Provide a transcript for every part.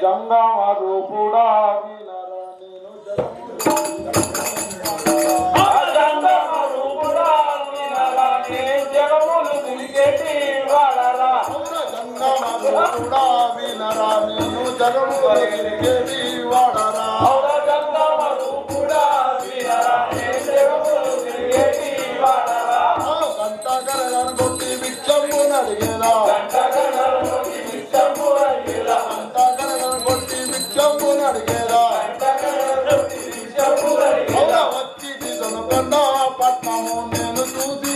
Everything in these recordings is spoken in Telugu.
జంగమ రూపుడా వినరా నేను జంగమ జంగమరుడా వినరా నేను జగములు తిరిగేటి వాడరా గంట గరగన కొట్టి బిచ్చము నడిగేదా గంట కొట్టి బిచ్చము నడిగేదా వచ్చి పట్నము నేను చూసి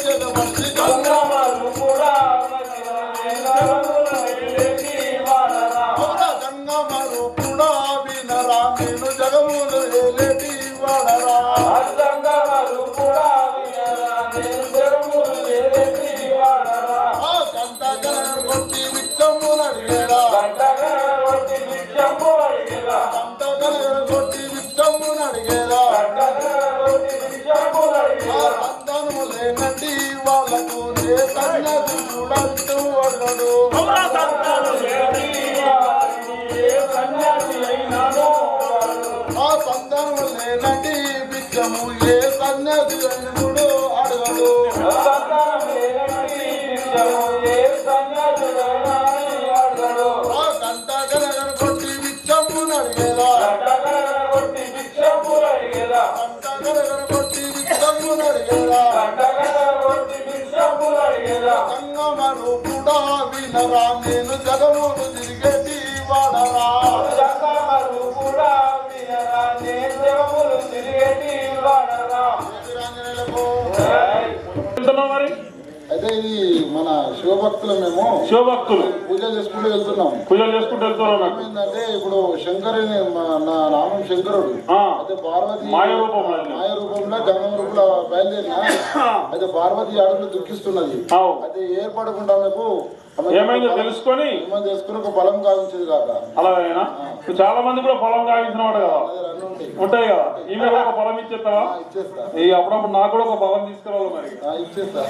వినరా. నేను జగములు ఏలేటి వాడరా కొట్టి విచ్చములు అడిగేరా. గంట గన కొట్టి విచ్చములు అడిగేరా. సంతానము లేనండి వాళ్ళకు చూడంటూ అడగడు ఆ సంతానము లేనండి విచ్చము ఏ సన్యాసి అయినడు అడగడు. ఆ గంట గన కొట్టి విచ్చములు అడిగేరా గంట గన కొట్టి కూడా వినరా. నేను జగములు తిరిగేటి వాడరా. ఎదురంజనేలకు. ఇది మన శివభక్తులు మేము శివభక్తులు. పూజ చేసుకుంటూ వెళ్తున్నాం. పూజలు చేసుకుంటూ వెళ్తున్నాం ఏంటంటే ఇప్పుడు శంకరుని మా- నా నామం శంకరుడు. అయితే పార్వతి మాయ రూపంలో. మాయ రూపంలో గంగం రూపంలో బయలుదేరిన? అయితే పార్వతి అడుగులు దుఃఖిస్తున్నది. అయితే ఏర్పడకుండా ఆమె ఏమైందో తెలుసుకొని తెలుసుకుని ఒక బలం కావించేది కాక. అలాగైనా? చాలా మంది కూడా పొలం కావించిన వాడు కదా ఉంటాయి. కదా. ఈమె కూడా ఒక పొలం ఇచ్చేస్తావా? ఇచ్చేస్తా. అప్పుడప్పుడు నాకు కూడా ఒక పొలం తీసుకురావాలి మరి. ఇచ్చేస్తా.